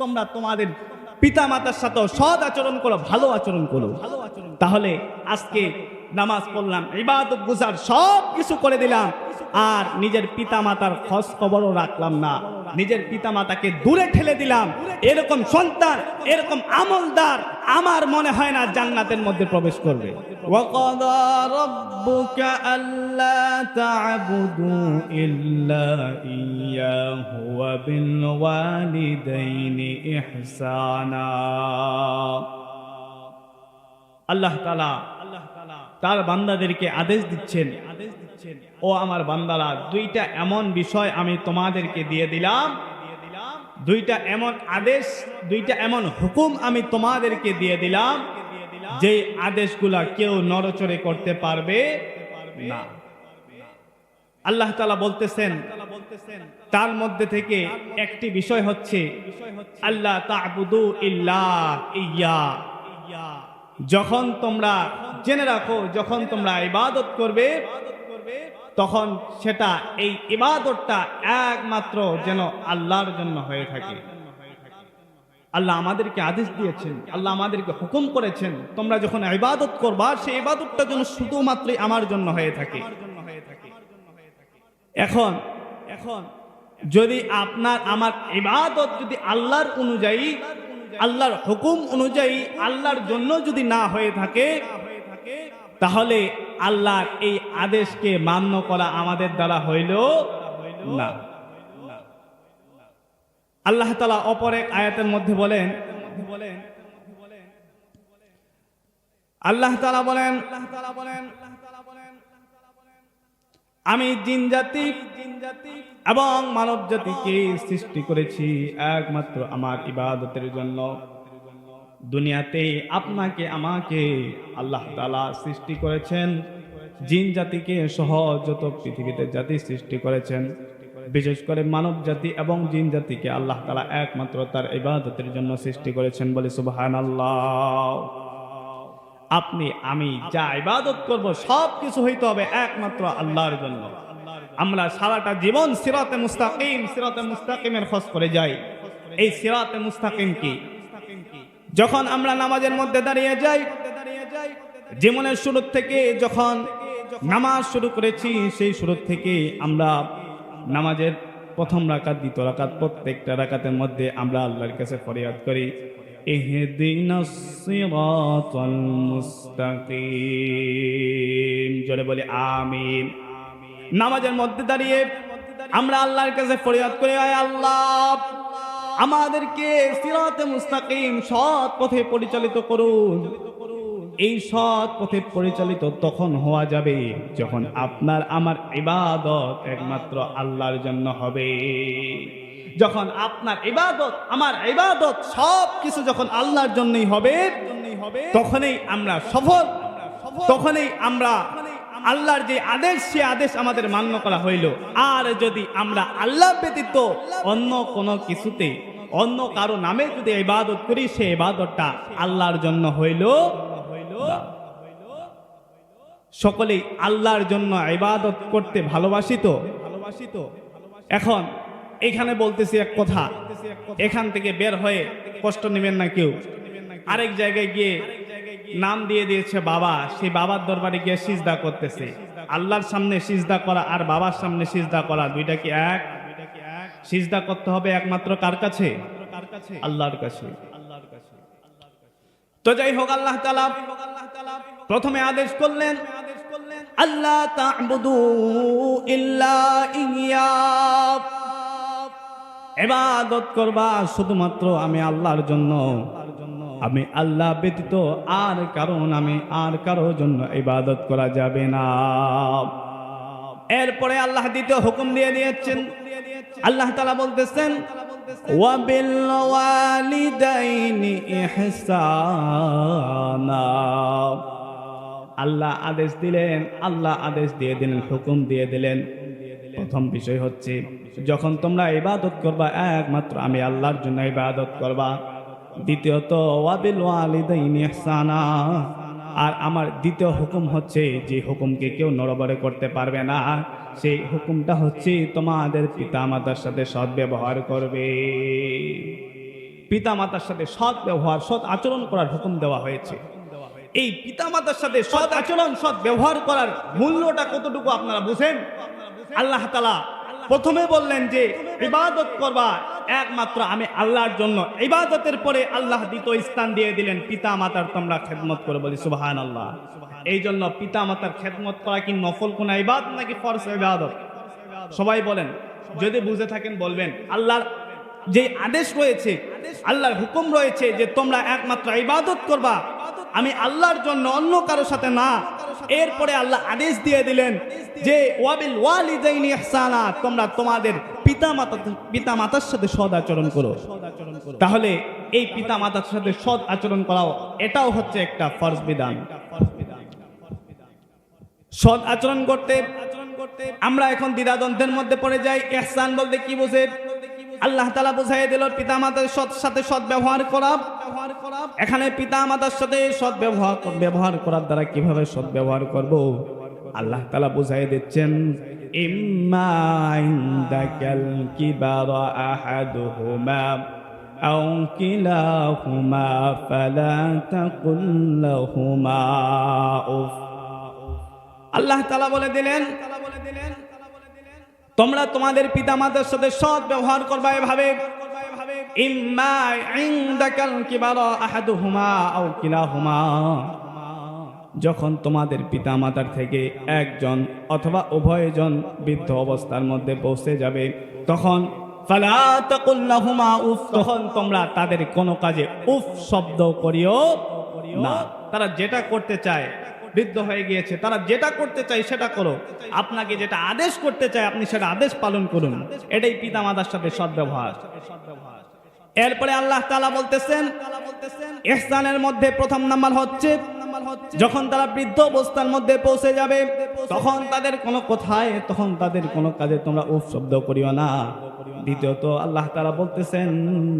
তোমরা তোমাদের পিতা মাতার সাথেও সৎ আচরণ করো, ভালো আচরণ করো। তাহলে আজকে নামাজ পড়লাম, ইবাদত গুজার সব কিছু করে দিলাম, আর নিজের পিতা মাতার খোঁজ খবরও রাখলাম না। নিজের পিতা মাতাকে দূরে ঠেলে দিলাম। এরকম সন্তান, এরকম আমলদার আমার মনে হয় না জান্নাতের মধ্যে প্রবেশ করবে। আল্লাহ তালা তার বান্দাদেরকে আদেশ দিচ্ছেন আদেশ ও আমার বান্দারা, দুইটা এমন বিষয় আমি তোমাদেরকে দিয়ে দিলাম। দুইটা এমন আদেশ, দুইটা এমন হুকুম আমি তোমাদেরকে দিয়ে দিলাম যে আদেশগুলা কেউ নরচরে করতে পারবে না। আল্লাহ তালা বলতেছেন, তার মধ্যে থেকে একটি বিষয় হচ্ছে আল্লাহ ইয়া। যখন তোমরা জেনে রাখো, যখন তোমরা ইবাদত করবে তখন সেটা এই ইবাদতটা একমাত্র যেন আল্লাহর জন্য হয়ে থাকে। আল্লাহ আমাদেরকে আদেশ দিয়েছেন, আল্লাহ আমাদেরকে হুকুম করেছেন, তোমরা যখন ইবাদত করবা, সেই ইবাদতটা যেন শুধুমাত্রই আমার জন্য হয়ে থাকে। এখন এখন, যদি আপনার, আমার ইবাদত যদি আল্লাহর অনুযায়ী, আল্লাহর হুকুম অনুযায়ী আল্লাহর জন্য যদি না হয়ে থাকে, তাহলে আল্লাহর এই আদেশকে মান্য করা আমাদের দ্বারা হইল না। আল্লাহ তালা অপর এক আয়াতের মধ্যে বলেন বলেন আল্লাহ তালা বলেন আল্লাহ বলেন, আমি জিন জাতি এবং মানব জাতিকে সৃষ্টি করেছি একমাত্র আমার ইবাদতের জন্য। দুনিয়াতে আপনাকে, আমাকে আল্লাহ তালা সৃষ্টি করেছেন। জিন জাতিকে সহ যত পৃথিবীতে জাতি সৃষ্টি করেছেন। বিশেষ করে মানব জাতি এবং জিন জাতিকে আল্লাহ তালা একমাত্র তার ইবাদতের জন্য সৃষ্টি করেছেন বলে সুবাহান আল্লাহ আপনি, আমি যা ইবাদত করব সব কিছু হইতে হবে একমাত্র আল্লাহর জন্য। আমরা সারাটা জীবন সিরাতে মুস্তাকিম, সিরাতে মুস্তাকিমের খোঁজ করে যাই। এই সিরাতে মুস্তাকিম কি? যখন আমরা নামাজের মধ্যে দাঁড়িয়ে যাই, জীবনের শুরু থেকে যখন নামাজ শুরু করেছি, সেই শুরু থেকে আমরা নামাজের প্রথম রাকাত, দ্বিতীয় রাকাত, প্রত্যেকটা রাকাতের মধ্যে আমরা আল্লাহর কাছে ফরিয়াদ করি। জোরে বলি, আমিন। নামাজের মধ্যে দাঁড়িয়ে আমরা আল্লাহর কাছে ফরিয়াদ করি আল্লাহ। আমাদেরকে সিরাতে মুস্তাকিম সৎ পথে পরিচালিত করুন। এই সৎ পথে পরিচালিত তখন হওয়া যাবে যখন আপনার আমার ইবাদত একমাত্র আল্লাহর জন্য হবে। যখন আপনার ইবাদত, আমার ইবাদত সব কিছু যখন আল্লাহর জন্যই হবে, তখনই আমরা সফল। তখনই আমরা আল্লাহর যে আদেশ, সে আদেশ আমাদের মান্য করা হইল। আর যদি আমরা আল্লাহ ব্যতীত অন্য কোনো কিছুতে, অন্য কারও নামে যদি ইবাদত করি, সে ইবাদতটা আল্লাহর জন্য হইল। সকলেই আল্লাহর জন্য ইবাদত করতে ভালোবাসি তো ভালোবাসি তো এখন এখানে বলতেছি এক কথা। এখান থেকে বের হয়ে কষ্ট নেবেন না কেউ। আরেক জায়গায় গিয়ে নাম দিয়ে দিয়েছে বাবা। সেই বাবার দরবারে গিয়ে সিজদা করতেছে। আল্লাহর সামনে সিজদা করা আর বাবার সামনে সিজদা করা দুইটা কি এক? সিজদা করতে হবে একমাত্র কার কাছে? আল্লাহর কাছে। তো যাই হোক, আল্লাহ তালা প্রথমে আদেশ করলেন আল্লাহ ইয়া। এবাদত করবা শুধুমাত্র আমি আল্লাহর জন্য। আমি আল্লাহ ব্যতীত আর কারণ, আমি আর কারও জন্য ইবাদত করা যাবে না। এরপরে আল্লাহ দ্বিতীয় হুকুম দিয়ে দিয়েছেন। আল্লাহ তালা বলতেছেন আল্লাহ আদেশ দিলেন, আল্লাহ আদেশ দিয়ে দিলেন, হুকুম দিয়ে দিলেন। প্রথম বিষয় হচ্ছে, যখন তোমরা ইবাদত করবা, একমাত্র আমি আল্লাহর জন্য ইবাদত করবা। দ্বিতীয়ত, ওয়াবিল ওয়ালিদাইনি ইহসানা। আর আমার দ্বিতীয় হুকুম হচ্ছে, যে হুকুমকে কেউ নড়বড়ে করতে পারবে না। সেই হুকুমটা হচ্ছে, তোমাদের পিতা মাতার সাথে সদ্ব্যবহার করবে। পিতামাতার সাথে সৎ ব্যবহার সৎ আচরণ করার হুকুম দেওয়া হয়েছে। এই পিতামাতার সাথে সৎ আচরণ, সৎ ব্যবহার করার মূল্যটা কতটুকু আপনারা বুঝেন? আল্লাহ তালা প্রথমে বললেন যে, ইবাদত করবা একমাত্র আমি আল্লাহর জন্য ইবাদতের পরে আল্লাহ দ্বিতীয় স্থান দিয়ে দিলেন পিতা মাতার তোমরা খেদমত করে বলি সুবাহান আল্লাহ এই জন্য পিতা মাতার খেদমত করা কি নফল কোন ইবাদ নাকি ফরস ইবাদত? সবাই বলেন, যদি বুঝে থাকেন বলবেন, আল্লাহর যে আদেশ রয়েছে, আল্লাহর হুকুম রয়েছে যে তোমরা একমাত্র ইবাদত করবা আমি আল্লাহর জন্য অন্য কারও সাথে না। এরপরে আল্লাহ আদেশ দিয়ে দিলেন যে, ওয়াবিল ওয়ালিদাইনি ইহসানা তোমরা তোমাদের পিতা মাতা পিতা সাথে সদ আচরণ করো। তাহলে এই পিতামাতার সাথে সৎ আচরণ করাও, এটাও হচ্ছে একটা ফরজ বিধান। সৎ আচরণ করতে আমরা এখন দ্বিধাদ্বন্দ্বের মধ্যে পড়ে যাই। ইহসান বলতে কি বোঝে? আল্লাহ তালা বুঝাই দিল পিতা মাতার সৎ সাথে সৎ ব্যবহার করা এখানে পিতা মাতার সাথে সৎ ব্যবহার ব্যবহার করার দ্বারা কিভাবে সৎ ব্যবহার করব আল্লাহ তালা বুঝাই দিচ্ছেন ইম্মা ইনদাকাল কিবারা আহাদুহুমা أو كلاهما فلا تقل لهما أف আল্লাহ তালা বলে দিলেন তোমরা তোমাদের পিতামাতার সাথে সৎ ব্যবহার করবা এভাবে। যখন তোমাদের পিতামাতার থেকে একজন অথবা উভয়জন বৃদ্ধ অবস্থার মধ্যে পৌঁছে যাবে, তখন উফ, তখন তোমরা তাদের কোনো কাজে উফ শব্দ করিও না। তারা যেটা করতে চায় বৃদ্ধ হয়ে গিয়েছে, তারা যেটা করতে চায় সেটা করো। আপনাকে যেটা আদেশ করতে চায়, আপনি সেটা আদেশ পালন করুন। এটাই পিতামাতার সাথে সদ্ব্যবহার। এরপরে আল্লাহ তালা বলতেছেন ইহসানের মধ্যে প্রথম নাম্বার হচ্ছে, যখন তারা বৃদ্ধ অবস্থার মধ্যে পৌঁছে যাবে, তখন তাদের কোনো কথায়, তখন তাদের কোনো কাজে তোমরা উফ শব্দ করিও না। দ্বিতীয়ত আল্লাহ তালা বলতেছেন,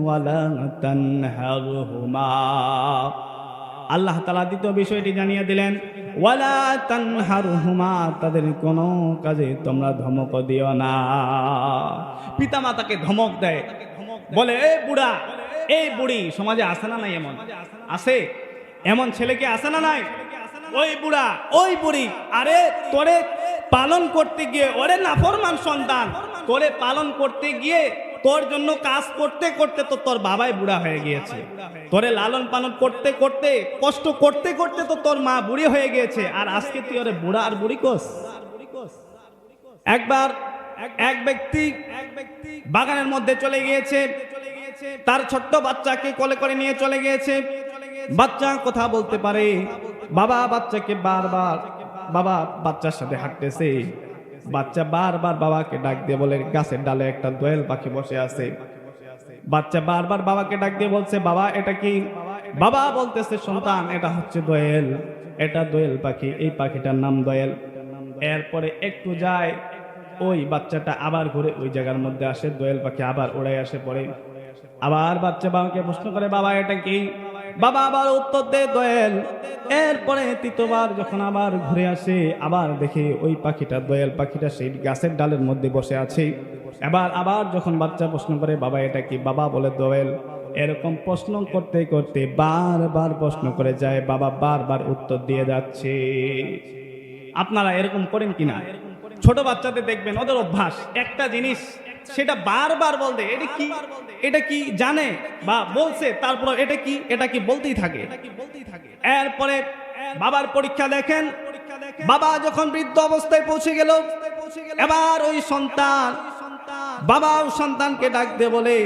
ওয়ালা তানহারহুমা। আল্লাহ তালা দ্বিতীয় বিষয়টি জানিয়ে দিলেন, ওয়ালা তানহারহুমা তাদের কোনো কাজে তোমরা ধমক দিও না। পিতা মাতাকে ধমক দেয়। বলে, এ বুড়া এই বুড়ি, সমাজে আসে না নাই এমন? আছে। এমন ছেলেকে আসে না নাই? ওই বুড়া, ওই বুড়ি, আরে তোরে পালন করতে গিয়ে, ওরে নাফরমান সন্তান, তোরে পালন করতে গিয়ে তোর জন্য কাজ করতে করতে তো তোর বাবাই বুড়া হয়ে গিয়েছে। তোরে লালন পালন করতে করতে, কষ্ট করতে করতে তো তোর মা বুড়ি হয়ে গিয়েছে। আর আজকে তুই ওরে বুড়া আর বুড়ি কোস? একবার এক ব্যক্তি বাগানের মধ্যে চলে গিয়েছে। তার ছোট্ট বাচ্চাকে কোলে করে নিয়ে চলে গিয়েছে। বাচ্চা কথা বলতে পারে। বাবা বাচ্চাকে বারবার, বাবা বাচ্চার সাথে হাঁটতেছে। বাচ্চা বারবার বাবাকে ডাক দিয়ে বলে, গাছের ডালে একটা দোয়েল পাখি বসে আছে। বাচ্চা বারবার বাবাকে ডাক দিয়ে বলছে, বাবা, এটা কি? বাবা, বলতেছে, সন্তান, এটা হচ্ছে দোয়েল। এটা দোয়েল পাখি, এই পাখিটার নাম দোয়েল। এরপরে একটু যায়, ওই বাচ্চাটা আবার ঘুরে ওই জায়গার মধ্যে আসে, দোয়েল পাখি আবার উড়ে আসে পড়ে আবার বাচ্চা বাবাকে প্রশ্ন করে, বাবা, এটা কি? বাবা আবার উত্তর দেয় দোয়েল। এরপরে তৃতীয়বার যখন আবার ঘুরে আসে, আবার দেখে ওই পাখিটা, দোয়েল পাখিটা সেই গাছের ডালের মধ্যে বসে আছে। এবার আবার যখন বাচ্চা প্রশ্ন করে, বাবা, এটা কি বাবা? বলে দোয়েল। এরকম প্রশ্ন করতে করতে বারবার প্রশ্ন করে যায়। বাবা বারবার উত্তর দিয়ে যাচ্ছে। আপনারা এরকম করেন কিনা? ছোট বাচ্চাদের দেখবেন, ওদের অভ্যাস একটা জিনিস সেটা বারবার বলতে এটা কি এটা কি জানে বা বলছে তারপর এটা কি এটা কি বলতেই থাকে। এরপরে বাবার পরীক্ষা দেখেন। বাবা যখন বৃদ্ধ অবস্থায় পৌঁছে গেল এবার ওই সন্তান বাবা ও সন্তানকে ডাক দিয়ে বলে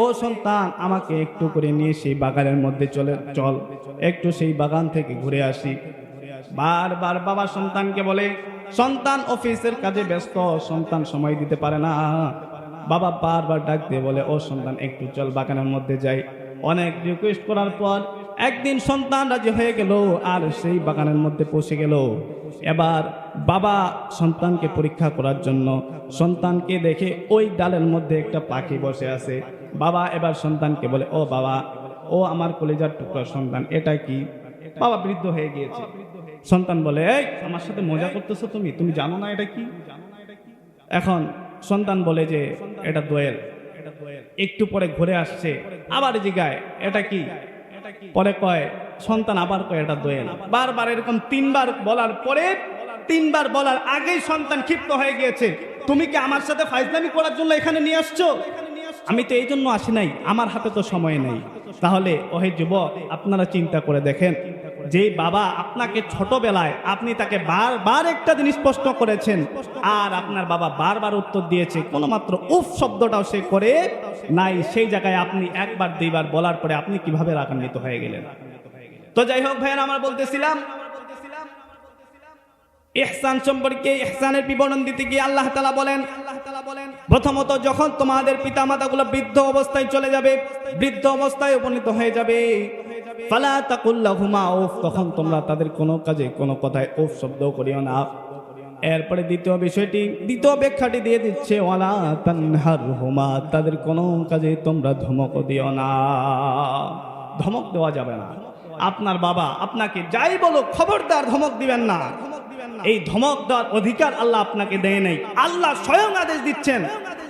ও সন্তান আমাকে একটু করে নিয়ে সেই বাগানের মধ্যে চলে চল। একটু সেই বাগান থেকে ঘুরে আসি। বারবার বাবা সন্তানকে বলে সন্তান অফিসের কাজে ব্যস্ত সন্তান সময় দিতে পারে না। বাবা বারবার ডাক দিয়ে বলে, ও সন্তান, একটু চল বাগানের মধ্যে যাই। অনেক রিকোয়েস্ট করার পর একদিন সন্তান রাজি হয়ে গেল আর সেই বাগানের মধ্যে পৌঁছে গেল। এবার বাবা সন্তানকে পরীক্ষা করার জন্য সন্তানকে দেখে ওই ডালের মধ্যে একটা পাখি বসে আছে। বাবা এবার সন্তানকে বলে, ও বাবা, ও আমার কলেজার টুকরা সন্তান, এটা কি? বাবা বৃদ্ধ হয়ে গিয়েছে। সন্তান বলে, এই, আমার সাথে মজা করতেছো তুমি? তুমি জানো না এটা কি? এখন সন্তান বলে যে, এটা দোয়েল। একটু পরে ঘুরে আসছে। আবার জিগায়, এটা কি? পরে কয়, সন্তান আবার কয়, এটা দোয়েল। বারবার এরকম তিনবার বলার পরে, তিনবার বলার আগেই সন্তান ক্ষিপ্ত হয়ে গিয়েছে। তুমি কি আমার সাথে ফাইজলামি করার জন্য এখানে নিয়ে আসছো? আমি তো এই জন্য আসি নাই। আমার হাতে তো সময় নেই। তাহলে, ওহে যুবক, আপনারা চিন্তা করে দেখেন যে বাবা আপনাকে ছোটবেলায় আপনি তাকে বারবার একটা জিনিস প্রশ্ন করেছেন, আর আপনার বাবা বারবার উত্তর দিয়েছে কোনো মাত্র উফ শব্দটাও সে করে নাই, সেই জায়গায় আপনি একবার, দুইবার বলার পরে আপনি কীভাবে রাগান্বিত হয়ে গেলেন? তো যাই হোক ভাইয়ের, আমার বলতেছিলাম, ইহসান সম্পর্কে, ইহসানের বিবরণ দিতে গিয়ে আল্লাহ তালা বলেন বলেন প্রথমত যখন তোমাদের পিতা মাতাগুলো বৃদ্ধ অবস্থায় চলে যাবে, বৃদ্ধ অবস্থায় উপনীত হয়ে যাবে ফালা তাকুল্লাহুমা উফ, তখন তোমরা তাদের কোনো কাজে, কোনো কথায় উফ শব্দ করিও না। এরপরে দ্বিতীয় বিষয়টি, দ্বিতীয় ব্যাখ্যাটি দিয়ে দিচ্ছে, ওয়ালা তানহার হুমা তাদের কোনো কাজে তোমরা ধমক দিও না। ধমক দেওয়া যাবে না। আপনার বাবা আপনাকে যাই বলো খবরদার ধমক দিবেন না। এই ধমক দেওয়ার অধিকার আল্লাহ আপনাকে দেয় নাই। আল্লাহ স্বয়ং আদেশ দিচ্ছেন,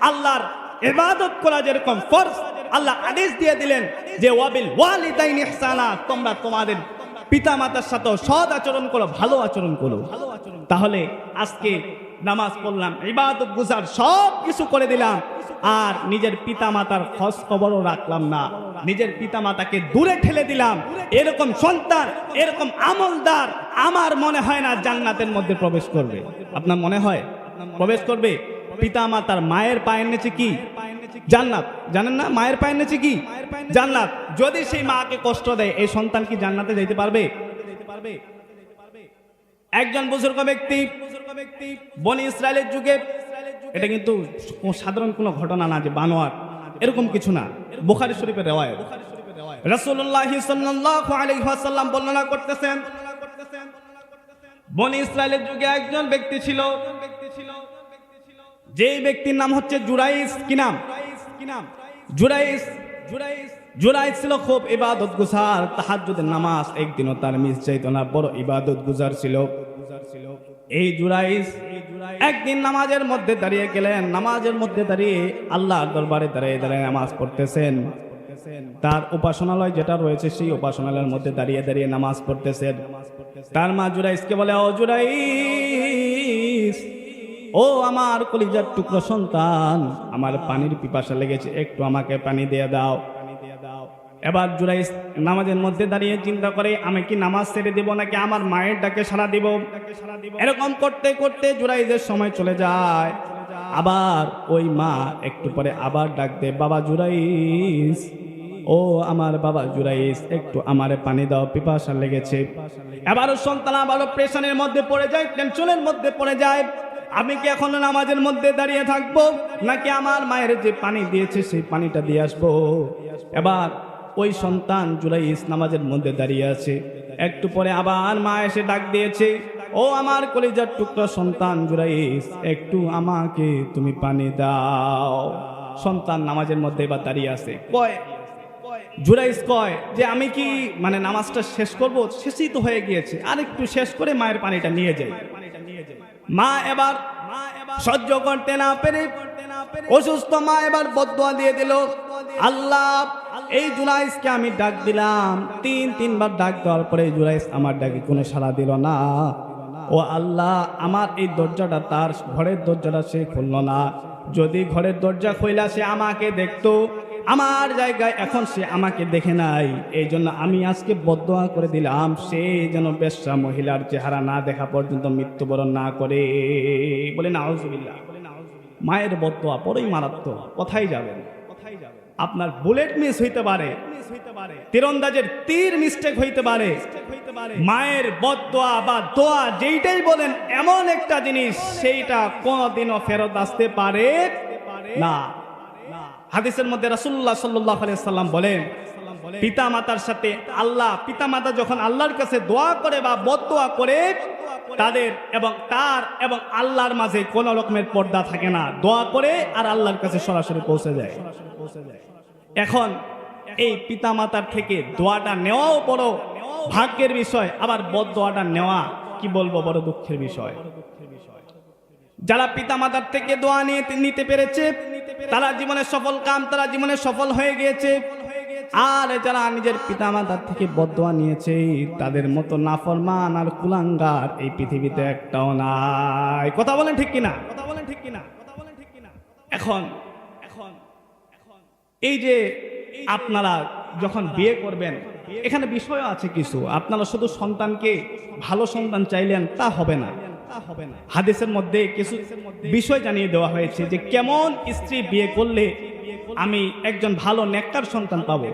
আল্লাহর এবাদত করা যেরকম ফরজ আল্লাহ আদেশ দিয়ে দিলেন যে, ওয়াবিল ওয়ালিদাইন ইহসানা, তোমরা তোমাদের পিতা মাতার সাথে সৎ আচরণ করো, ভালো আচরণ করো। তাহলে আজকে নামাজ পড়লাম, ইবাদত গুজার সব কিছু করে দিলাম, আর নিজের পিতা মাতার খোঁজ খবরও রাখলাম না। নিজের পিতা মাতাকে দূরে ঠেলে দিলাম। এরকম সন্তান, এরকম আমলদার আমার মনে হয় না জান্নাতের মধ্যে প্রবেশ করবে। আপনার মনে হয়? প্রবেশ করবে? পিতা মাতার মায়ের পায়ের নিচে কি? জান্নাত। জানেন না? মায়ের পায়ের নিচে কি? জান্নাত। যদি সেই মাকে কষ্ট দেয়, এই সন্তান কি জান্নাতে যেতে পারবে? একজন বুজুর্গ ব্যক্তি, বনি ইসরায়েলের যুগে, এটা কিন্তু সাধারণ কোনো ঘটনা না যে বানোয়ার। এরকম কিছু না। বুখারি শরীফের রেওয়ায়ত। রাসূলুল্লাহ বর্ণনা করতেছেন, বনি ইসরায়েলের যুগে একজন ব্যক্তি ছিল, যেই ব্যক্তির নাম হচ্ছে জুরাইস তার নামাজের মধ্যে দরবারে দাঁড়িয়ে দাঁড়িয়ে নামাজ পড়তেছেন। তার উপাসনালয় যেটা রয়েছে সেই উপাসনালয়ের মধ্যে দাঁড়িয়ে দাঁড়িয়ে নামাজ পড়তেছেন। তার মা জুরাইসকে বলে, ও ও আমার কলিজার টুকরো সন্তান, আমার পানির পিপাসা লেগেছে, একটু আমাকে পানি দিয়ে দাও। এবার জুরাইস নামাজের মধ্যে দাঁড়িয়ে চিন্তা করে, আমি কি নামাজ ছেড়ে দিব নাকি আমার মায়ের ডাকে সারা দিব? এরকম করতে করতে জুরাইজের সময় চলে যায়। আবার ওই মা একটু পরে আবার ডাক দে বাবা জুরাইস ও আমার বাবা জুরাইস একটু আমারে পানি দাও, পিপাসা লেগেছে। এবারও সন্তান আবারও প্রেশনের মধ্যে পড়ে যায়, টেনশনের মধ্যে পড়ে যায়। আমি কি এখনও নামাজের মধ্যে দাঁড়িয়ে থাকব? নাকি আমার মায়ের যে পানি দিয়েছে, সেই পানিটা দিয়ে আসব? এবার ওই সন্তান জুরাইস নামাজের মধ্যে দাঁড়িয়ে আছে। একটু পরে আবার মা এসে ডাক দিয়েছে, ও আমার কলিজার টুকরা সন্তান জুরাইস একটু আমাকে তুমি পানি দাও। সন্তান নামাজের মধ্যে এবার দাঁড়িয়ে আছে। কয় জুরাইস কয় যে আমি কি মানে নামাজটা শেষ করব? শেষই তো হয়ে গিয়েছে। আর একটু শেষ করে মায়ের পানিটা নিয়ে যাই। মা এবার সহ্য করতে না পেরে অসুস্থ মা এবার বদুয়া দিয়ে দিল। আল্লাহ, এই জুলাইসকে আমি ডাক দিলাম। তিন, তিনবার ডাক দেওয়ার পরে জুলাইস আমার ডাকে কোনো সাড়া দিল না। ও আল্লাহ, আমার এই দরজাটা তার ঘরের দরজাটা সে খুললো না। যদি ঘরের দরজা খুইলা সে আমাকে দেখতো। আমার জায়গায় এখন সে আমাকে দেখে নাই। এই জন্য আমি আজকে বদোয়া করে দিলাম। সে যেন বেশ্যা মহিলার চেহারা না দেখা পর্যন্ত মৃত্যুবরণ না করে। বলে না মায়ের বদোয়া পরেই মারাত্মক। কোথায় যাবেন? আপনার বুলেট মিস হইতে পারে। তীরন্দাজের তীর মিস্টেক হইতে পারে। মায়ের বদোয়া বা দোয়া যেইটাই বলেন, এমন একটা জিনিস, সেইটা কোনোদিনও ফেরত আসতে পারে না। হাদিসের মধ্যে রাসুল্লাহ সাল্লাহ সাল্লাম বলেন পিতা মাতার সাথে আল্লাহ পিতা মাতা যখন আল্লাহর কাছে দোয়া করে বা বদোয়া করে, তাদের এবং তার এবং আল্লাহর মাঝে কোনো রকমের পর্দা থাকে না। দোয়া করে আর আল্লাহর কাছে সরাসরি পৌঁছে যায়। এখন এই পিতা মাতার থেকে দোয়াটা নেওয়াও বড় ভাগ্যের বিষয়, আবার বদ দোয়াটা নেওয়া, কি বলব, বড় দুঃখের বিষয়। যারা পিতামাতার থেকে দোয়া নিয়ে নিতে পেরেছে, তারা জীবনে সফল কাম, তারা জীবনে সফল হয়ে গিয়েছে। আর যারা নিজের পিতামাতার থেকে বদোয়া নিয়েছে, তাদের মতো নাফরমান আর কুলাঙ্গার এই পৃথিবীতে একটাও নাই। কথা বলেন ঠিক কিনা? কথা বলেন ঠিক কিনা কথা বলেন ঠিক কিনা এখন এখন এখন এই যে আপনারা যখন বিয়ে করবেন, এখানে বিষয় আছে কিছু। আপনারা শুধু সন্তানকে ভালো সন্তান চাইলেন, তা হবে না। হাদিসের মধ্যে কিছু বিষয় জানিয়ে দেওয়া হয়েছে যে কেমন স্ত্রী বিয়ে করলে আমি একজন ভালো নেককার সন্তান পাবো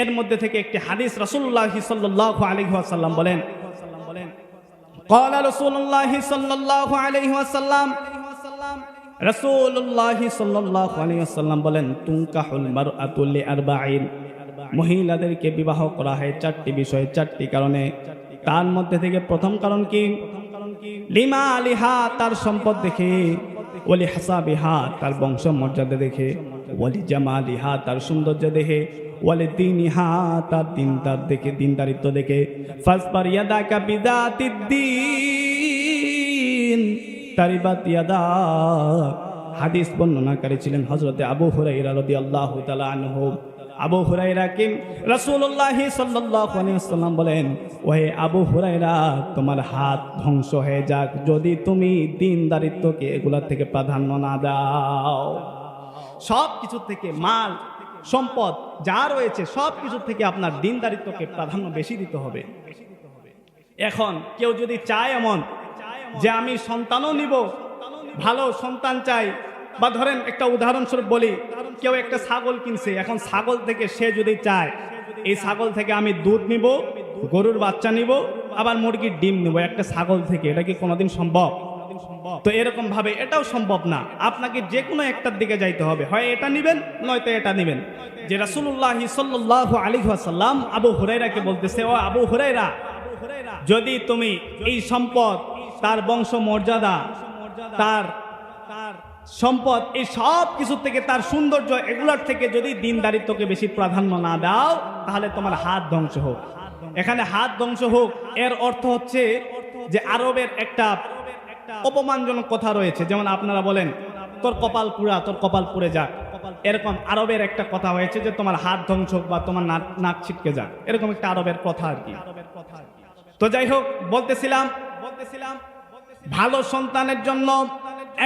এর মধ্যে থেকে একটি হাদিস রাসূলুল্লাহ সাল্লাল্লাহু আলাইহি ওয়াসাল্লাম বলেন قال رسول الله صلى الله عليه وسلم রাসূলুল্লাহ সাল্লাল্লাহু আলাইহি ওয়াসাল্লাম বলেন তুনকাহুল মারআতু লিআরবাঈন মহিলাদেরকে বিবাহ করা হয় চারটি বিষয় চারটি কারণে তার মধ্যে থেকে প্রথম কারণ কি লিমা আলিহা তার সম্পদ দেখে, ওলি হাসাবিহা তার বংশ মর্যাদা দেখে, ওলি জামালিহা তার সৌন্দর্য দেখে ওয়ালে দিনিহা তার দিন তার দেখে, দিনদারিত্ব দেখে। ফাসবার ইয়াদাকা বিদাতিদ্দিন তারিবাত ইয়াদা। হাদিস বর্ণনাকারী ছিলেন হজরতে আবু হুরাইরা রাদিয়াল্লাহু তাআলা আনহু। আবু হুরাইরা কি? রাসূলুল্লাহ সাল্লাল্লাহু আলাইহি ওয়াসাল্লাম বলেন, ওহে আবু হুরাইরা তোমার হাত ধ্বংস হয়ে যাক। যদি তুমি দিনদারিত্বকে এগুলা থেকে প্রাধান্য না দাও সব কিছু থেকে মাল, সম্পদ যা রয়েছে সব কিছু থেকে আপনার দিনদারিত্বকে প্রাধান্য বেশি দিতে হবে। এখন কেউ যদি চায় এমন যে আমি সন্তানও নিব, ভালো সন্তান চাই বা ধরেন একটা উদাহরণস্বরূপ বলি, কেউ একটা ছাগল কিনছে, এখন ছাগল থেকে সে যদি চায়, এই ছাগল থেকে আমি দুধ নিব, গরুর বাচ্চা নিব, আবার মুরগির ডিম নিব, একটা ছাগল থেকে, এটা কি কোনোদিন সম্ভব? তো এরকম ভাবে এটাও সম্ভব না। আপনাকে যে কোনো একটার দিকে যাইতে হবে, হয় এটা নিবেন, নয়তো এটা নিবেন। যে রাসূলুল্লাহ সাল্লাল্লাহু আলাইহি ওয়াসাল্লাম আবু হুরাইরাকে বলতেছে, ও আবু হুরাইরা যদি তুমি এই সম্পদ, তার বংশ মর্যাদা তার সম্পদ, এই সব কিছু থেকে তার সৌন্দর্য এগুলার থেকে যদি দিনদারিত্বকে বেশি প্রাধান্য না দাও, তাহলে তোমার হাত ধ্বংস হোক। এখানে হাত ধ্বংস হোক, এর অর্থ হচ্ছে যে আরবের একটা অপমানজনক কথা রয়েছে। যেমন আপনারা বলেন, তোর কপাল পুরা, তোর কপাল পুড়ে যাক। এরকম আরবের একটা কথা হয়েছে যে তোমার হাত ধ্বংস হোক বা তোমার নাক নাক ছিটকে যাক। এরকম একটা আরবের কথা আর কি। তো যাই হোক, বলতেছিলাম বলতেছিলাম, ভালো সন্তানের জন্য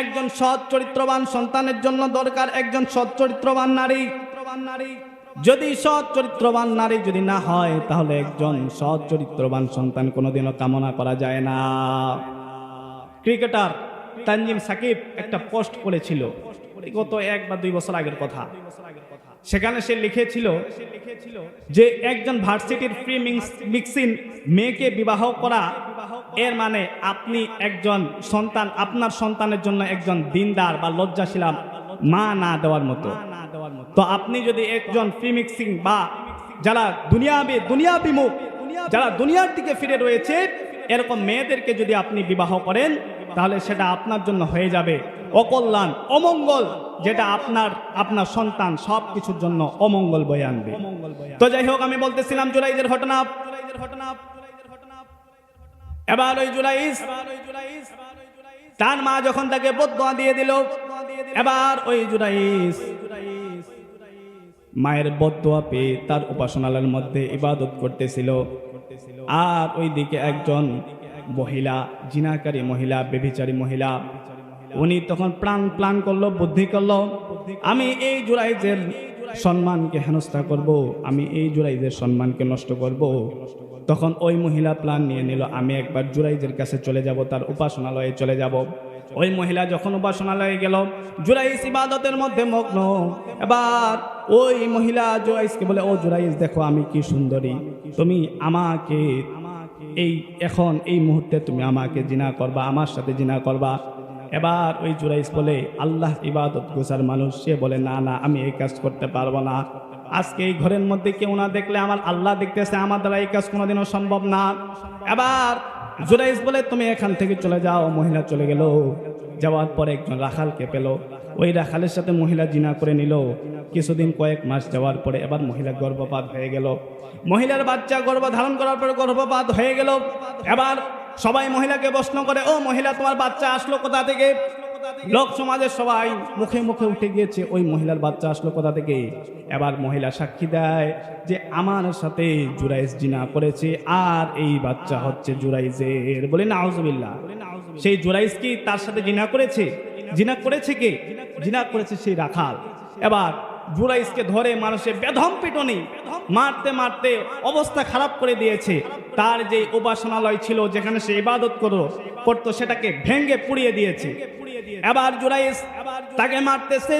একজন সৎ চরিত্রবান সন্তানের জন্য দরকার, একজন সৎ চরিত্রবান নারী। নারী যদি সৎ চরিত্রবান নারী যদি না হয়, তাহলে একজন সৎ চরিত্রবান সন্তান কোনোদিনও কামনা করা যায় না। ক্রিকেটার তানজিম সাকিব একটা পোস্ট করেছিল, গত এক বা দুই বছর আগের কথা। সেখানে সে লিখেছিল যে একজন ভার্সিটির ফ্রি মিক্সিং মেয়েকে বিবাহ করা, এর মানে আপনি একজন সন্তান, আপনার সন্তানের জন্য একজন দিনদার বা লজ্জাশীলাম মা না দেওয়ার মতো। তো আপনি যদি একজন ফ্রি মিক্সিং বা যারা দুনিয়াবি দুনিয়া বিমুখ যারা দুনিয়ার দিকে ফিরে রয়েছে, এরকম মেয়েদেরকে যদি আপনি বিবাহ করেন, তাহলে সেটা আপনার জন্য হয়ে যাবে। অকল্যাণ অমঙ্গল যেটা আপনার আপনার সন্তান সব কিছুর জন্য অমঙ্গল বয়ে আনবে। তো যাই হোক আমি বলতেছিলাম জুলাইদের ঘটনা। ঘটনা এবার ওই জুলাইস তার মা যখন তাকে বদয়া দিয়ে দিল এবার ওই জুলাইস মায়ের বদয়া পেয়ে তার উপাসনালয়ের মধ্যে ইবাদত করতেছিল। আর ওই দিকে একজন মহিলা জিনাকারী মহিলা বেবিচারী মহিলা উনি তখন প্রাণ প্লান করল, বুদ্ধি করল। আমি এই জুরাইজের সম্মানকে হেনস্থা করব, আমি এই জুরাইজের সম্মানকে নষ্ট করব। তখন ওই মহিলা প্ল্যান নিয়ে নিল, আমি একবার জুরাইজের কাছে চলে যাব, তার উপাসনালয়ে চলে যাব। ওই মহিলা যখন উপাসনালয়ে গেল জুরাইস ইবাদতের মধ্যে মগ্ন। এবার ওই মহিলা জুরাইসকে বলে, ও জুরাইস দেখো আমি কি সুন্দরী। তুমি আমাকে এই, এখন এই মুহূর্তে তুমি আমাকে জিনা করবা, আমার সাথে জিনা করবা। এবার ওই জুরাইস বলে, আল্লাহ ইবাদত গোসার মানুষ। সে বলে, না না, আমি এই কাজ করতে পারব না। আজকে এই ঘরের মধ্যে কেউ না দেখলে আমার আল্লাহ দেখতেছে, আমার দ্বারা এই কাজ কোনোদিনও সম্ভব না। এবার জুরাইস বলে, তুমি এখান থেকে চলে যাও। মহিলা চলে গেল। যাওয়ার পরে একজন রাখালকে পেল। ওই রাখালের সাথে মহিলা জিনা করে নিল। কিছুদিন কয়েক মাস যাওয়ার পরে এবার মহিলা গর্ভপাত হয়ে গেল। মহিলার বাচ্চা গর্ভ ধারণ করার পরে গর্ভপাত হয়ে গেল। এবার সবাই মহিলাকে প্রশ্ন করে, ও মহিলা, তোমার বাচ্চা আসলো কোথা থেকে? লোক সমাজের সবাই মুখে মুখে উঠে গিয়েছে, ওই মহিলার বাচ্চা আসলো কোথা থেকে? এবার মহিলা সাক্ষী দেয় যে, আমার সাথে জুরাইজ জিনা করেছে, আর এই বাচ্চা হচ্ছে জুরাইজের বলে না আউজুবিল্লাহ সেই জুরাইজ কি তার সাথে জিনা করেছে? জিনা করেছে কে? জিনা করেছে সেই রাখাল। এবার জুরাইজকে ধরে মানুষের বেধম পিটনি, মারতে মারতে অবস্থা খারাপ করে দিয়েছে। তার যে উপাসনালয় ছিল যেখানে সে ইবাদত করো করতো, সেটাকে ভেঙ্গে পুড়িয়ে দিয়েছে। এবার জুরাইস তাকে মারতেছে।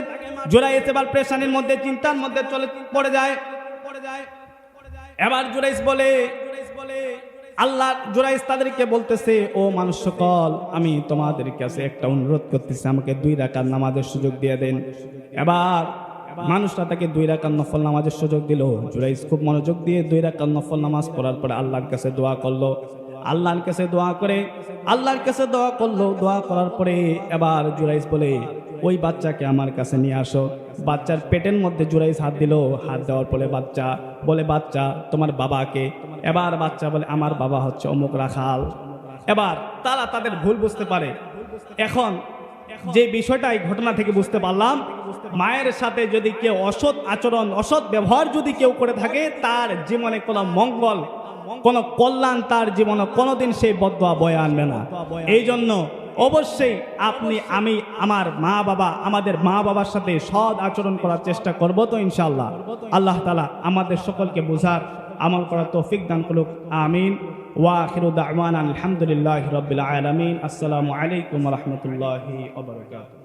জুরাইস এবার প্রেশানির মধ্যে, চিন্তার মধ্যে চলে, পড়ে যায়। এবার জুরাইস বলে, আল্লাহ জুরাইস তাদেরকে বলতেছে, ও মানুষ সকল, আমি তোমাদের কাছে একটা অনুরোধ করতেছি, আমাকে দুই রাকাত নামাজের সুযোগ দিয়ে দেন। এবার মানুষরা তাকে দুই রাকাত নফল নামাজের সুযোগ দিল। জুরাইস খুব মনোযোগ দিয়ে দুই রাকাত নফল নামাজ পড়ার পরে আল্লাহর কাছে দোয়া করল। আল্লাহর কাছে দোয়া করে, আল্লাহর কাছে দোয়া করল। দোয়া করার পরে এবার জুরাইস বলে, ওই বাচ্চাকে আমার কাছে নিয়ে আসো। বাচ্চার পেটের মধ্যে জুরাইস হাত দিল। হাত দেওয়ার পরে বাচ্চা বলে, বাচ্চা, তোমার বাবাকে। এবার বাচ্চা বলে, আমার বাবা হচ্ছে অমুক রাখাল। এবার তারা তাদের ভুল বুঝতে পারে। এখন যে বিষয়টা এই ঘটনা থেকে বুঝতে পারলাম, মায়ের সাথে যদি কেউ অসৎ আচরণ, অসৎ ব্যবহার যদি কেউ করে থাকে, তার জীবনে কোনো মঙ্গল, কোনো কল্যাণ তার জীবনে কোনোদিন সেই বদয়া বয়ে আনবে না। এই জন্য অবশ্যই আপনি, আমি, আমার মা বাবা, আমাদের মা বাবার সাথে সৎ আচরণ করার চেষ্টা করব তো ইনশাল্লাহ আল্লাহ তালা আমাদের সকলকে বোঝার আমল করার তৌফিক দান করুক আমিন ওয়াখিরুদ আলহামদুলিল্লাহ রবিল আলমিন আসসালামু আলাইকুম রহমতুল্লাহি